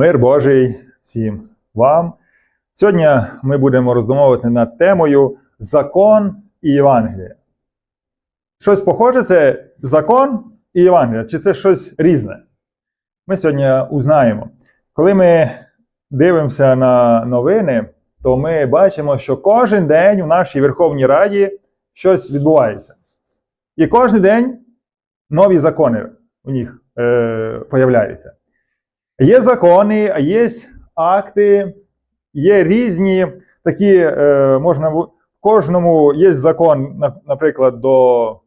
Мир Божий всім вам. Сьогодні ми будемо роздумовувати над темою Закон і Євангеліє. Щось похоже це закон і Євангеліє, чи це щось різне? Ми сьогодні узнаємо. Коли ми дивимося на новини, то ми бачимо, що кожен день у нашій Верховній Раді щось відбувається. І кожен день нові закони у них е, появляються. Є закони, є акти, є різні такі, е, можна в кожному є закон, наприклад, до,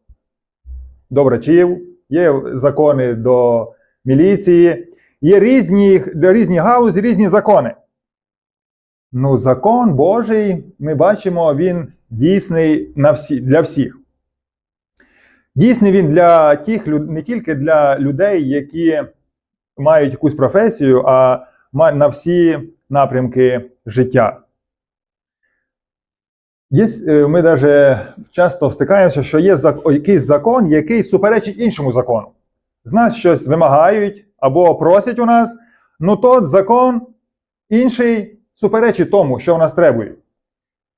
до врачів, є закони до міліції, є різні, для різні галузі, різні закони. Ну, закон Божий, ми бачимо, він дійсний на всі, для всіх. Дійсний він для тих, не тільки для людей, які мають якусь професію, а на всі напрямки життя. Є, е, ми навіть часто стикаємося, що є якийсь закон, який суперечить іншому закону. З нас щось вимагають або просять у нас, ну тот закон інший суперечить тому, що в нас требують.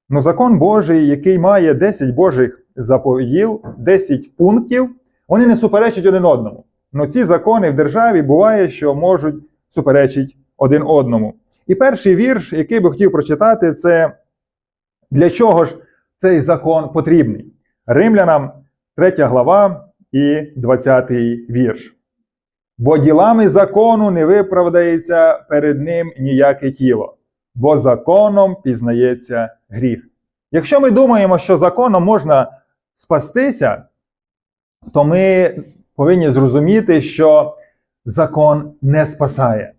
Ну, закон Божий, який має 10 Божих заповідів, 10 пунктів, вони не суперечать один одному. Ну, ці закони в державі буває, що можуть суперечити один одному. І перший вірш, який би хотів прочитати, це для чого ж цей закон потрібний? Римлянам 3 глава і 20 вірш. Бо ділами закону не виправдається перед ним ніяке тіло, бо законом пізнається гріх. Якщо ми думаємо, що законом можна спастися, то ми повинні зрозуміти, що закон не спасає.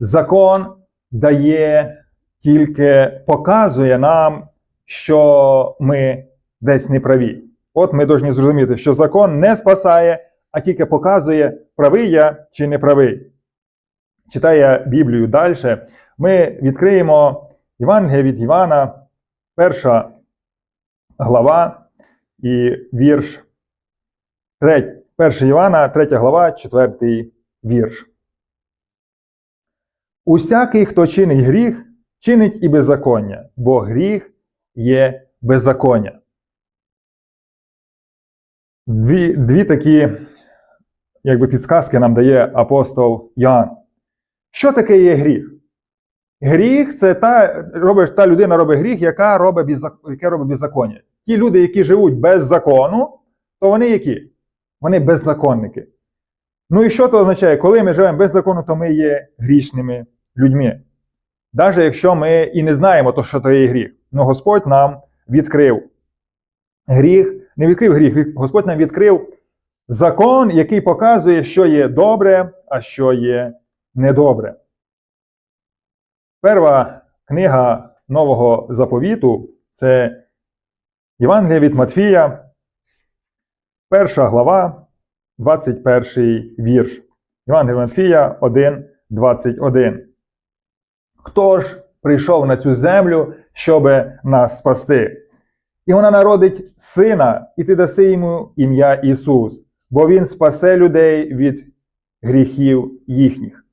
Закон дає тільки показує нам, що ми десь не праві. От ми повинні зрозуміти, що закон не спасає, а тільки показує, правий я чи не правий. Читає Біблію далі. Ми відкриємо Євангелія від Івана, перша глава і вірш 3, 1 Івана, 3 глава, 4 вірш. Усякий, хто чинить гріх, чинить і беззаконня, бо гріх є беззаконня. Дві, дві такі якби, підсказки нам дає апостол Іоанн. Що таке є гріх? Гріх це та, робить, та людина робить гріх, яка робить, яке робить беззаконня. Ті люди, які живуть без закону, то вони які? Вони беззаконники. Ну і що це означає? Коли ми живемо без закону, то ми є грішними людьми. Навіть якщо ми і не знаємо, то що то є гріх. Ну Господь нам відкрив гріх, не відкрив гріх, Господь нам відкрив закон, який показує, що є добре, а що є недобре. Перша книга Нового заповіту це Євангелія від Матфія, перша глава, 21 вірш. Від Матфія 1, 21. Хто ж прийшов на цю землю, щоб нас спасти? І вона народить сина, і ти даси йому ім'я Ісус, бо Він спасе людей від гріхів їхніх.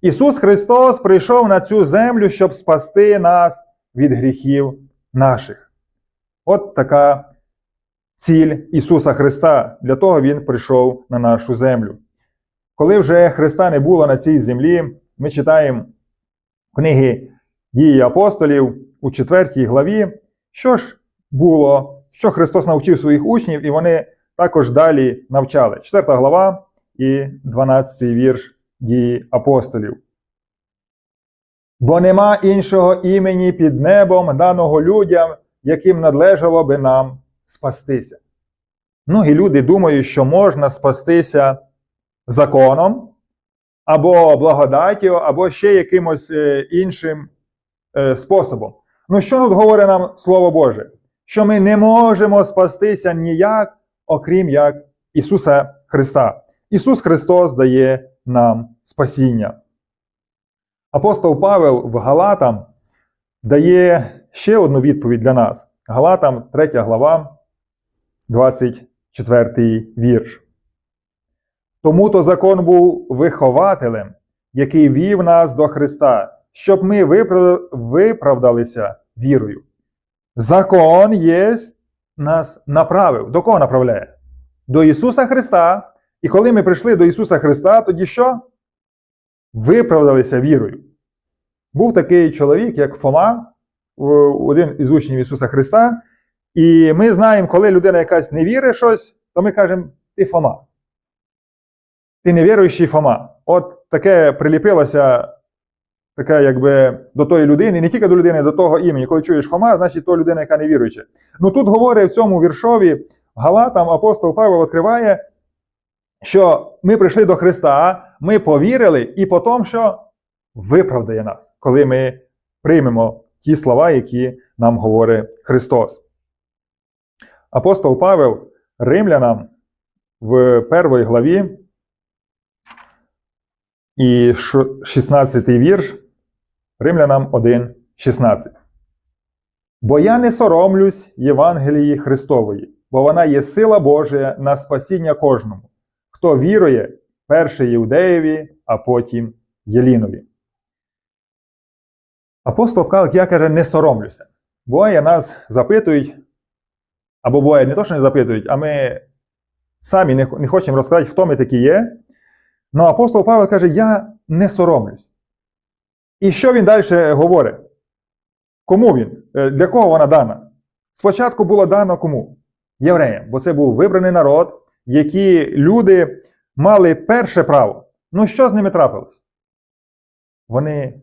Ісус Христос прийшов на цю землю, щоб спасти нас від гріхів наших. От така ціль Ісуса Христа. Для того Він прийшов на нашу землю. Коли вже Христа не було на цій землі, ми читаємо книги дії апостолів у 4 главі, що ж було, що Христос навчив своїх учнів, і вони також далі навчали. 4 глава і 12 вірш дії апостолів. Бо нема іншого імені під небом, даного людям, яким надлежало би нам спастися. Многі люди думають, що можна спастися законом, або благодаттю, або ще якимось е, іншим е, способом. Ну, що тут говорить нам Слово Боже? Що ми не можемо спастися ніяк, окрім як Ісуса Христа. Ісус Христос дає нам спасіння. Апостол Павел в Галатам дає ще одну відповідь для нас. Галатам 3 глава, 24 вірш. Тому то закон був вихователем, який вів нас до Христа, щоб ми виправдалися вірою. Закон є нас направив. До кого направляє? До Ісуса Христа. І коли ми прийшли до Ісуса Христа, тоді що? Виправдалися вірою. Був такий чоловік, як Фома, один із учнів Ісуса Христа. І ми знаємо, коли людина якась не вірить щось, то ми кажемо, ти Фома. Ти невіруючий Фома. От таке приліпилося таке, якби до тої людини, не тільки до людини, до того імені. Коли чуєш Фома, значить то людина, яка не віруюча. Ну тут говорить в цьому віршові Галатам апостол Павел відкриває, що ми прийшли до Христа, ми повірили, і потім що виправдає нас, коли ми приймемо ті слова, які нам говорить Христос. Апостол Павел римлянам в першій главі і 16 вірш Римлянам 1, 16. Бо я не соромлюсь Євангелії Христової, бо вона є сила Божия на спасіння кожному, хто вірує, перше Іудеєві, а потім Єлінові. Апостол Павло, я каже, не соромлюся. Буває, нас запитують, або буває, не то, що не запитують, а ми самі не, не хочемо розказати, хто ми такі є. Ну, апостол Павел каже, я не соромлюсь. І що він далі говорить? Кому він? Е, Для кого вона дана? Спочатку було дано кому? Євреям, бо це був вибраний народ, які люди мали перше право. Ну що з ними трапилось? Вони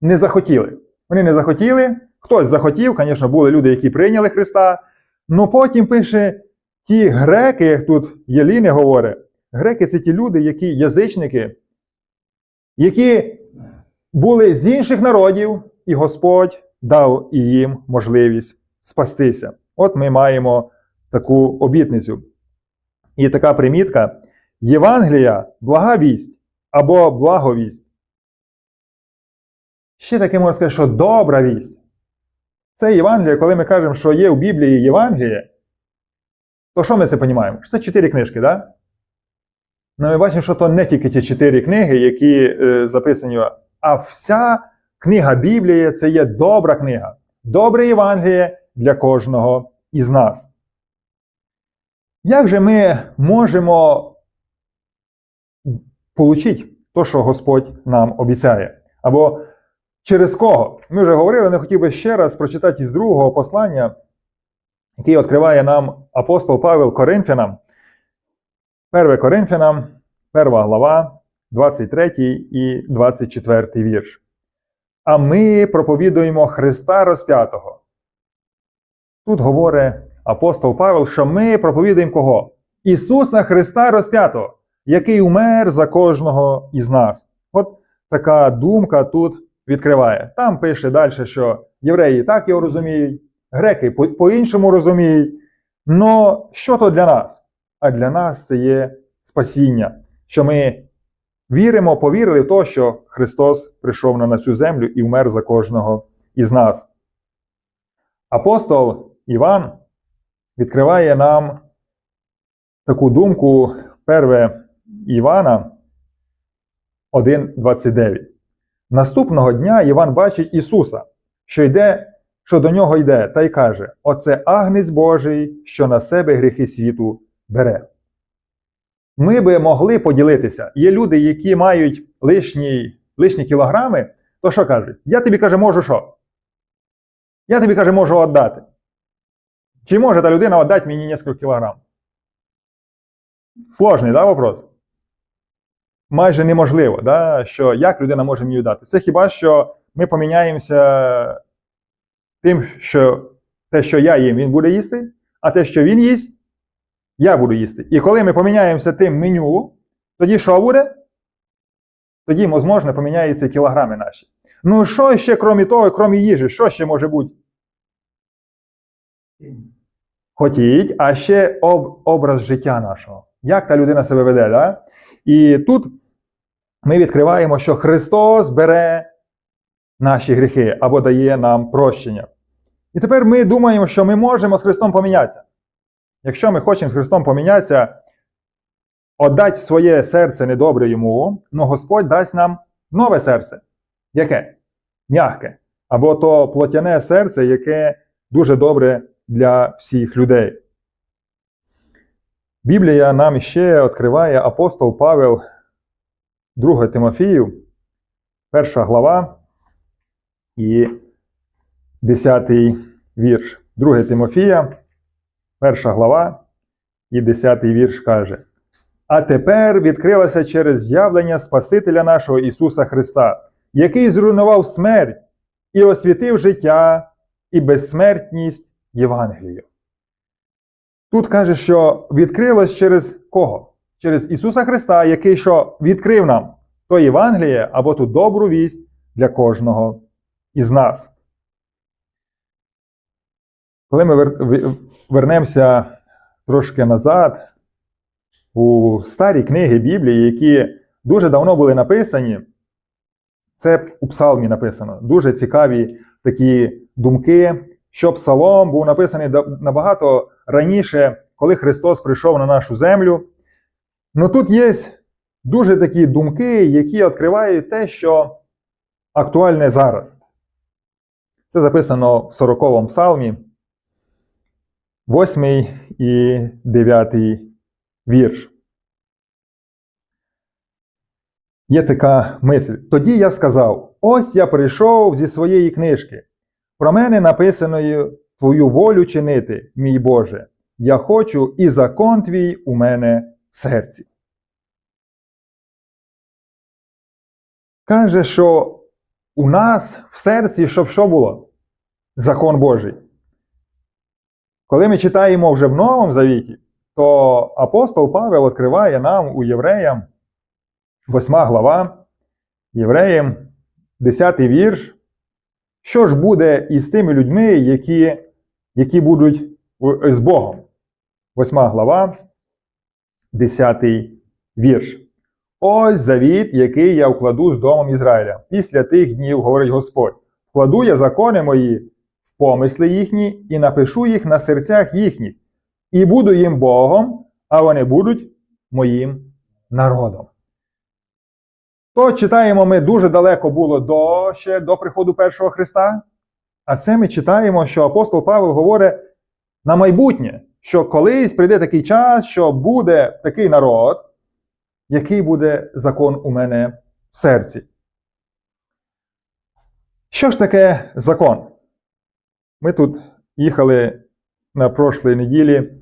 не захотіли. Вони не захотіли. Хтось захотів, звісно, були люди, які прийняли Христа. Ну потім пише, ті греки, як тут Єліни говорить, греки це ті люди, які язичники, які були з інших народів, і Господь дав і їм можливість спастися. От ми маємо таку обітницю. І така примітка: Євангелія блага вість або благовість. Ще таке можна сказати, що добра вість. Це Євангелія, коли ми кажемо, що є у Біблії Євангеліє, то що ми це розуміємо? Що це чотири книжки, так? Да? Ну, ми бачимо, що то не тільки ті чотири книги, які е, записані, а вся книга Біблії це є добра книга, добре Євангеліє для кожного із нас. Як же ми можемо отримати те, що Господь нам обіцяє? Або через кого? Ми вже говорили, не хотів би ще раз прочитати із другого послання, який відкриває нам апостол Павел Коринфянам. 1 Коринфянам, 1 глава, 23 і 24 вірш. А ми проповідуємо Христа розп'ятого. Тут говорить апостол Павел, що ми проповідуємо кого? Ісуса Христа розп'ятого, який умер за кожного із нас. От така думка тут відкриває. Там пише далі, що євреї так його розуміють, греки по- по-іншому розуміють. Но що то для нас? А для нас це є спасіння, що ми віримо, повірили в те, що Христос прийшов на цю землю і вмер за кожного із нас. Апостол Іван відкриває нам таку думку 1 Івана 1,29. Наступного дня Іван бачить Ісуса, що йде, що до нього йде, та й каже: Оце агнець Божий, що на себе гріхи світу бере. Ми би могли поділитися. Є люди, які мають лишні, лишні кілограми, то що кажуть? Я тобі каже, можу що? Я тобі каже, можу віддати. Чи може та людина віддати мені кілька кілограм? Сложний, да, вопрос? Майже неможливо, да, що як людина може мені віддати. Це хіба що ми поміняємося тим, що те, що я їм, він буде їсти, а те, що він їсть, я буду їсти. І коли ми поміняємося тим меню, тоді що буде? Тоді, можливо, поміняються кілограми наші. Ну, що ще, крім того, крім їжі, що ще може бути? Хотіть, а ще об, образ життя нашого. Як та людина себе веде, да? І тут ми відкриваємо, що Христос бере наші гріхи або дає нам прощення. І тепер ми думаємо, що ми можемо з Христом помінятися. Якщо ми хочемо з Христом помінятися, отдать своє серце недобре йому, но Господь дасть нам нове серце. Яке? М'яке. Або то плотяне серце, яке дуже добре для всіх людей. Біблія нам ще відкриває апостол Павел 2 Тимофію, перша глава і 10 вірш. 2 Тимофія, перша глава і 10 вірш каже. А тепер відкрилася через з'явлення Спасителя нашого Ісуса Христа, який зруйнував смерть і освітив життя і безсмертність Євангелію. Тут каже, що відкрилось через кого? Через Ісуса Христа, який що відкрив нам то Євангеліє або ту добру вість для кожного із нас. Коли ми вернемося трошки назад у старі книги Біблії, які дуже давно були написані, це у Псалмі написано. Дуже цікаві такі думки, що Псалом був написаний набагато раніше, коли Христос прийшов на нашу землю. Ну тут є дуже такі думки, які відкривають те, що актуальне зараз. Це записано в 40-му псалмі, 8 і 9 вірш. Є така мисль. Тоді я сказав: ось я прийшов зі своєї книжки. Про мене написаною Твою волю чинити, мій Боже. Я хочу і закон твій у мене в серці. Каже, що у нас в серці, щоб що було? Закон Божий. Коли ми читаємо вже в Новому Завіті, то апостол Павел відкриває нам у Євреям, 8 глава, Євреям, 10 вірш. Що ж буде із тими людьми, які які будуть з Богом? 8 глава, 10 вірш. Ось завіт, який я вкладу з домом Ізраїля. Після тих днів, говорить Господь, вкладу я закони мої в помисли їхні і напишу їх на серцях їхніх, і буду їм Богом, а вони будуть моїм народом. То читаємо ми дуже далеко було до ще до приходу першого Христа. А це ми читаємо, що апостол Павел говорить на майбутнє, що колись прийде такий час, що буде такий народ, який буде закон у мене в серці. Що ж таке закон? Ми тут їхали на прошлій неділі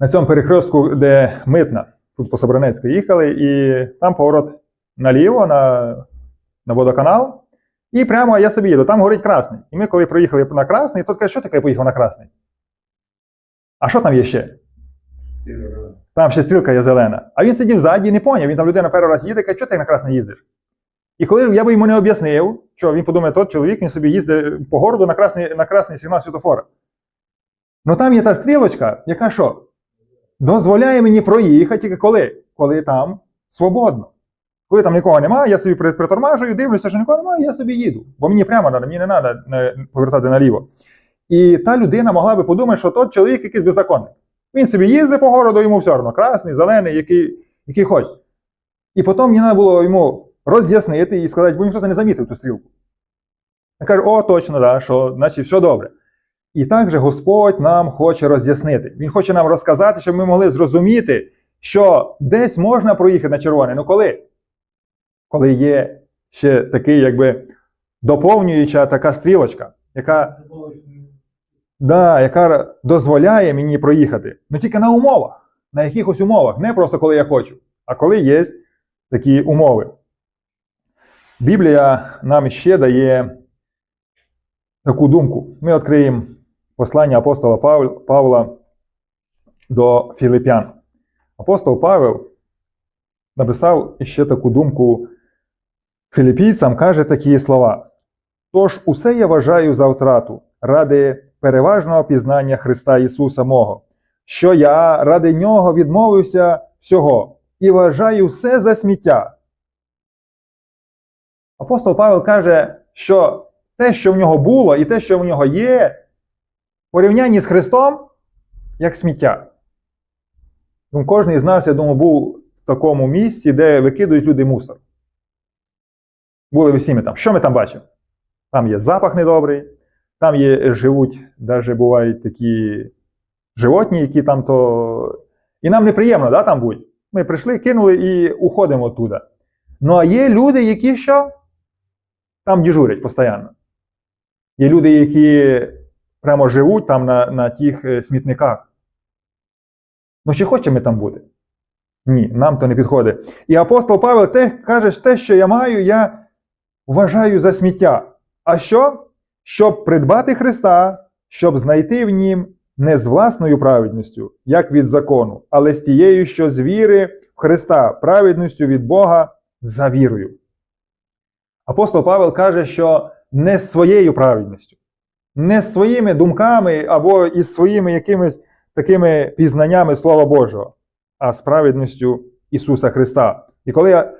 на цьому перехрестку, де митна, тут по Собранецьку їхали, і там поворот наліво на на водоканал. І прямо я собі їду, там горить красний. І ми, коли проїхали на красний, то каже, що таке поїхав на красний? А що там є ще? Там ще стрілка є зелена. А він сидів ззаді і не поняв. Він там людина перший раз їде, каже, що ти на красний їздиш? І коли я би йому не об'яснив, що він подумає, тот чоловік він собі їздить по городу на красний на красний сигнал світофора. Ну там є та стрілочка, яка що? Дозволяє мені проїхати тільки коли? Коли там свободно. Коли там нікого немає, я собі притормажую, дивлюся, що нікого немає, я собі їду. Бо мені прямо треба, мені не треба повертати наліво. І та людина могла би подумати, що тот чоловік якийсь беззаконний. Він собі їздить по городу, йому все одно, красний, зелений, який який хоче. І потім мені треба було йому роз'яснити і сказати, бо ніхто не замітив ту стрілку. Я кажу, о, точно, да, що, значить, все добре. І так же Господь нам хоче роз'яснити. Він хоче нам розказати, щоб ми могли зрозуміти, що десь можна проїхати на червоне. Ну коли? Коли є ще такий, якби доповнююча така стрілочка, яка да, яка дозволяє мені проїхати. Ну тільки на умовах, на якихось умовах, не просто коли я хочу, а коли є такі умови. Біблія нам ще дає таку думку. Ми відкриємо послання апостола Павла до Філип'ян. Апостол Павел написав ще таку думку філіпійцям, каже такі слова. Тож усе я вважаю за втрату ради переважного пізнання Христа Ісуса мого, що я ради Нього відмовився всього і вважаю все за сміття. Апостол Павел каже, що те, що в нього було, і те, що в нього є, в порівнянні з Христом, як сміття. Ну, кожен з нас, я думаю, був в такому місці, де викидують люди мусор. Були ви всі ми там. Що ми там бачимо? Там є запах недобрий, там є, живуть, навіть бувають такі животні, які там то. І нам неприємно, да, там будь. Ми прийшли, кинули і уходимо оттуда. Ну а є люди, які що? Там дежурять постійно. Є люди, які прямо живуть там на, на тих е, смітниках. Ну, чи хочемо ми там бути? Ні, нам то не підходить. І апостол Павел те, каже, те, що я маю, я вважаю за сміття. А що? Щоб придбати Христа, щоб знайти в нім не з власною праведністю, як від закону, але з тією, що з віри в Христа, праведністю від Бога за вірою. Апостол Павел каже, що не з своєю праведністю, не з своїми думками або із своїми якимись такими пізнаннями Слова Божого, а з праведністю Ісуса Христа. І коли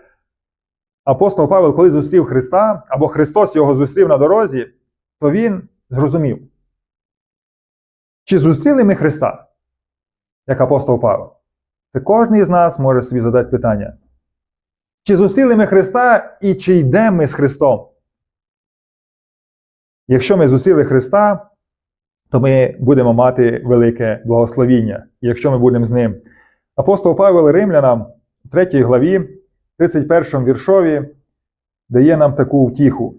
апостол Павел, коли зустрів Христа, або Христос його зустрів на дорозі, то він зрозумів, чи зустріли ми Христа, як апостол Павел? Це кожен із нас може собі задати питання. Чи зустріли ми Христа і чи йдемо ми з Христом? Якщо ми зустріли Христа, то ми будемо мати велике благословіння, якщо ми будемо з ним. Апостол Павел Римлянам у 3 главі, 31 віршові, дає нам таку втіху.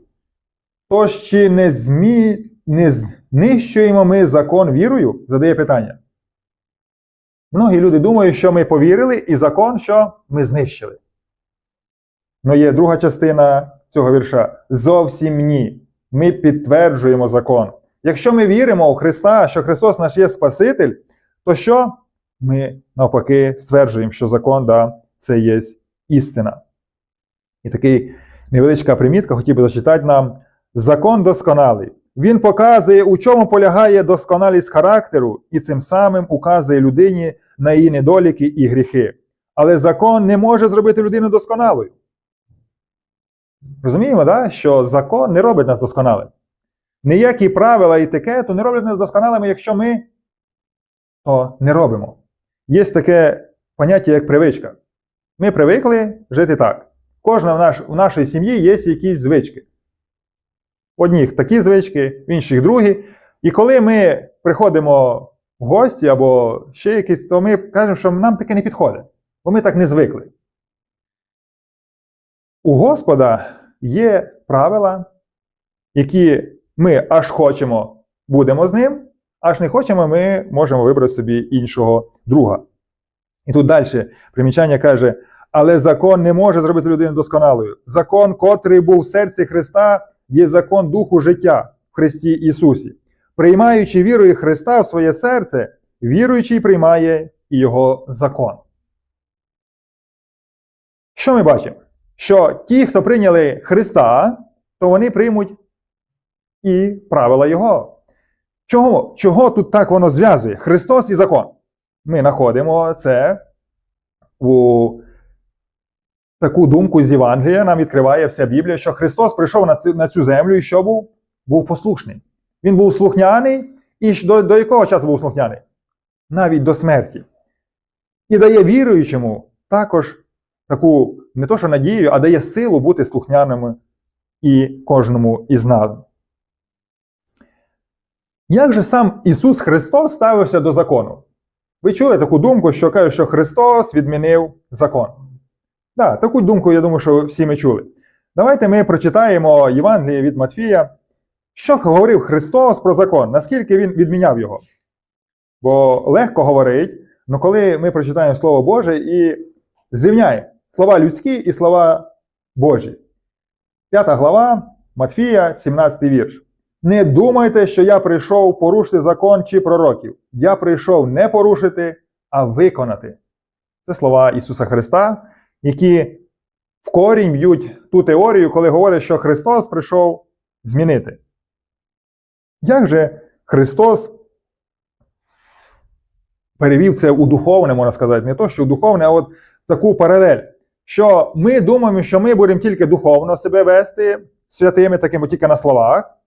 Тож чи не, змі... не знищуємо ми закон вірою? Задає питання. Многі люди думають, що ми повірили, і закон, що ми знищили. Ну є друга частина цього вірша. Зовсім ні. Ми підтверджуємо закон. Якщо ми віримо у Христа, що Христос наш є Спаситель, то що? Ми навпаки стверджуємо, що закон да, це є істина. І такий невеличка примітка хотів би зачитати нам. Закон досконалий. Він показує, у чому полягає досконалість характеру, і цим самим указує людині на її недоліки і гріхи. Але закон не може зробити людину досконалою. Розуміємо, да? що закон не робить нас досконалим. Ніякі правила і етикету не роблять нас досконалими, якщо ми то не робимо. Є таке поняття, як привичка. Ми привикли жити так. Кожна в, наш, в нашій сім'ї є якісь звички. Одніх такі звички, в інших другі. І коли ми приходимо в гості або ще якісь, то ми кажемо, що нам таке не підходить, бо ми так не звикли. У Господа є правила, які ми аж хочемо, будемо з ним, аж не хочемо, ми можемо вибрати собі іншого друга. І тут далі примічання каже: але закон не може зробити людину досконалою. Закон, котрий був в серці Христа, є закон духу життя в Христі Ісусі. Приймаючи вірою Христа в своє серце, віруючий приймає Його закон. Що ми бачимо? Що ті, хто прийняли Христа, то вони приймуть і правила Його. Чого Чого тут так воно зв'язує? Христос і закон. Ми знаходимо це у таку думку з Євангелія, нам відкриває вся Біблія, що Христос прийшов на цю, на цю землю і що був? Був послушний. Він був слухняний, і до, до якого часу був слухняний? Навіть до смерті. І дає віруючому також таку не то що надію, а дає силу бути слухняними і кожному із нас. Як же сам Ісус Христос ставився до закону? Ви чули таку думку, що каже, що Христос відмінив закон? Да, таку думку, я думаю, що всі ми чули. Давайте ми прочитаємо Євангеліє від Матфія, що говорив Христос про закон, наскільки Він відміняв його. Бо легко говорить, але коли ми прочитаємо Слово Боже і зрівняємо слова людські і слова Божі. П'ята глава Матфія, 17 вірш. Не думайте, що я прийшов порушити закон чи пророків. Я прийшов не порушити, а виконати. Це слова Ісуса Христа, які в корінь б'ють ту теорію, коли говорять, що Христос прийшов змінити. Як же Христос перевів це у духовне, можна сказати, не то, що у духовне, а от таку паралель. Що ми думаємо, що ми будемо тільки духовно себе вести святими, такими тільки на словах.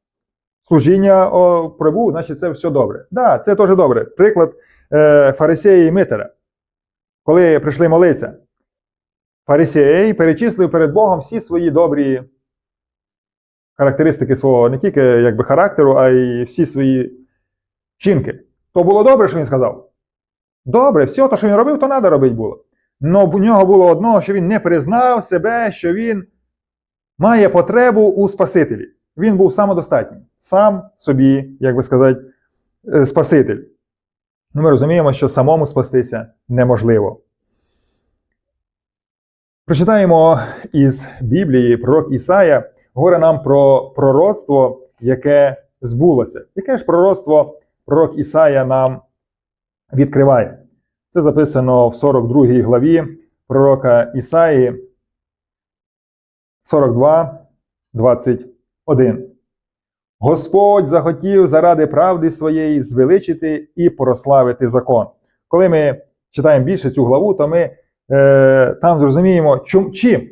Служіння о, прибув, значить, це все добре. Так, да, це теж добре. Приклад е, фарисея і Митера. коли прийшли молитися, фарисеї перечислив перед Богом всі свої добрі характеристики свого не тільки якби, характеру, а й всі свої вчинки. То було добре, що він сказав. Добре, все, те, що він робив, то треба робити було. Но в нього було одного, що він не признав себе, що він має потребу у Спасителі. Він був самодостатній, сам собі, як би сказати, е, Спаситель. Ну, ми розуміємо, що самому спастися неможливо. Прочитаємо із Біблії пророк Ісая, говорить нам про пророцтво, яке збулося. Яке ж пророцтво пророк Ісая нам відкриває? Це записано в 42 главі пророка Ісаї 42, 21. Господь захотів заради правди своєї звеличити і прославити закон. Коли ми читаємо більше цю главу, то ми е, там зрозуміємо, чим, чим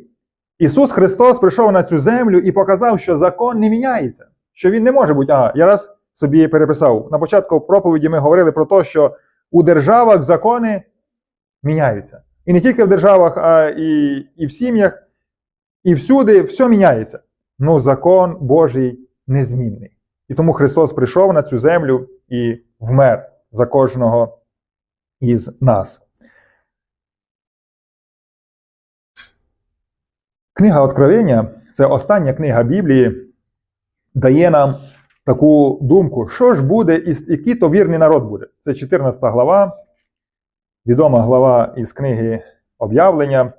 Ісус Христос прийшов на цю землю і показав, що закон не міняється, що він не може бути. А, я раз собі переписав. На початку проповіді ми говорили про те, що у державах закони міняються. І не тільки в державах, а і, і в сім'ях, і всюди все міняється. Ну, закон Божий незмінний. І тому Христос прийшов на цю землю і вмер за кожного із нас. Книга Откровення це остання книга Біблії, дає нам таку думку, що ж буде, і який то вірний народ буде. Це 14 глава, відома глава із книги Об'явлення,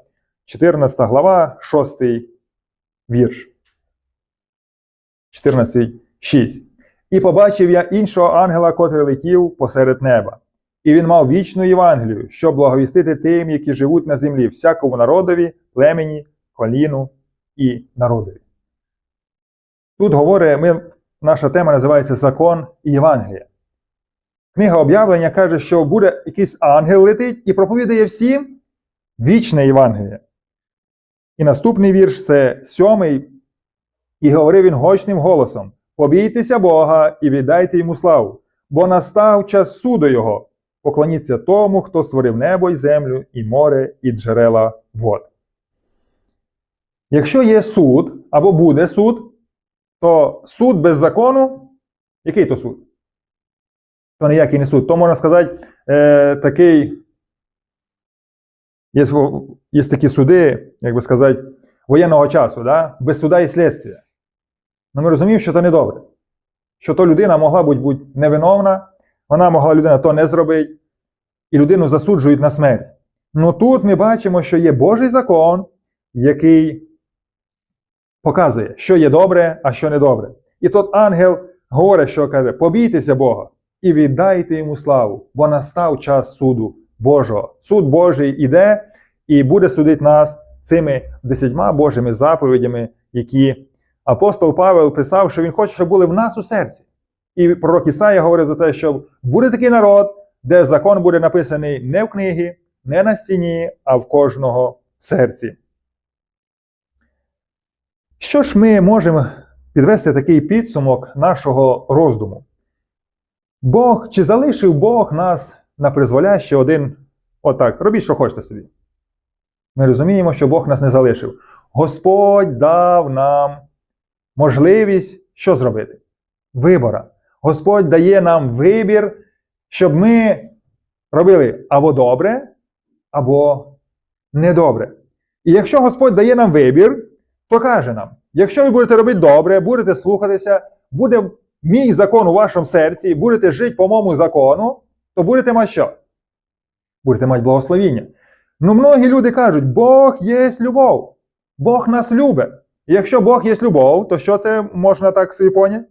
14 глава, 6 вірш. 14.6. І побачив я іншого ангела, котрий летів посеред неба. І він мав вічну Євангелію, щоб благовістити тим, які живуть на землі, всякому народові, племені, коліну і народові. Тут говорить, ми, наша тема називається Закон і Євангелія. Книга об'явлення каже, що буде якийсь ангел летить і проповідає всім вічне Євангеліє. І наступний вірш це сьомий. І говорив він гучним голосом: Побійтеся Бога і віддайте йому славу, бо настав час суду Його. Поклоніться тому, хто створив небо і землю, і море, і джерела вод. Якщо є суд або буде суд, то суд без закону, який то суд? То ніякий не суд. То можна сказати, е, такий. Є, є такі суди, як би сказати, воєнного часу, да? без суда і слідства. Ну ми розуміємо, що це не добре. Що то людина могла бути, бути невиновна, вона могла людина то не зробити, і людину засуджують на смерть. Ну тут ми бачимо, що є Божий закон, який показує, що є добре, а що не добре. І тут ангел говорить, що каже: побійтеся Бога і віддайте йому славу, бо настав час суду Божого. Суд Божий іде і буде судити нас цими десятьма Божими заповідями, які апостол Павел писав, що він хоче, щоб були в нас у серці. І пророк Ісая говорить за те, що буде такий народ, де закон буде написаний не в книгі, не на стіні, а в кожного серці. Що ж ми можемо підвести такий підсумок нашого роздуму? Бог чи залишив Бог нас на призволяще один отак, робіть, що хочете собі. Ми розуміємо, що Бог нас не залишив. Господь дав нам можливість що зробити? Вибора. Господь дає нам вибір, щоб ми робили або добре, або недобре. І якщо Господь дає нам вибір, то каже нам: якщо ви будете робити добре, будете слухатися, буде мій закон у вашому серці, будете жити по моєму закону, то будете мати що? Будете мати благословіння. Ну, многі люди кажуть, Бог є любов, Бог нас любить. Якщо Бог є любов, то що це можна так собі поняти?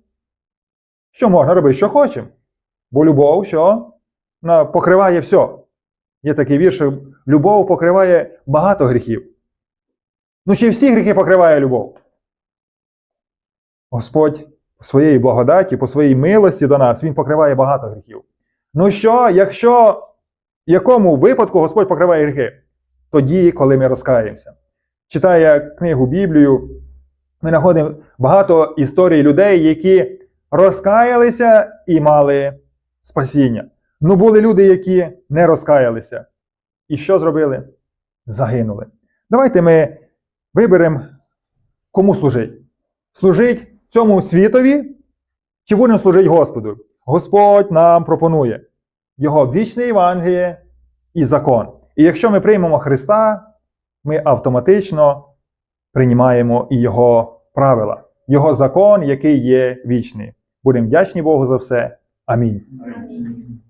Що можна робити, що хочемо? Бо любов, що покриває все. Є такий вірш, що любов покриває багато гріхів. Ну, чи всі гріхи покриває любов? Господь по своїй благодаті, по своїй милості до нас, Він покриває багато гріхів. Ну що, якщо в якому випадку Господь покриває гріхи? Тоді, коли ми розкаємося. Читає книгу Біблію, ми знаходимо багато історій людей, які розкаялися і мали спасіння. Ну, були люди, які не розкаялися І що зробили? Загинули. Давайте ми виберемо, кому служить. Служить цьому світові, чи будемо служити Господу? Господь нам пропонує Його вічне Євангеліє і закон. І якщо ми приймемо Христа, ми автоматично приймаємо і Його правила, Його закон, який є вічний. Будемо вдячні Богу за все. Амінь. Амінь.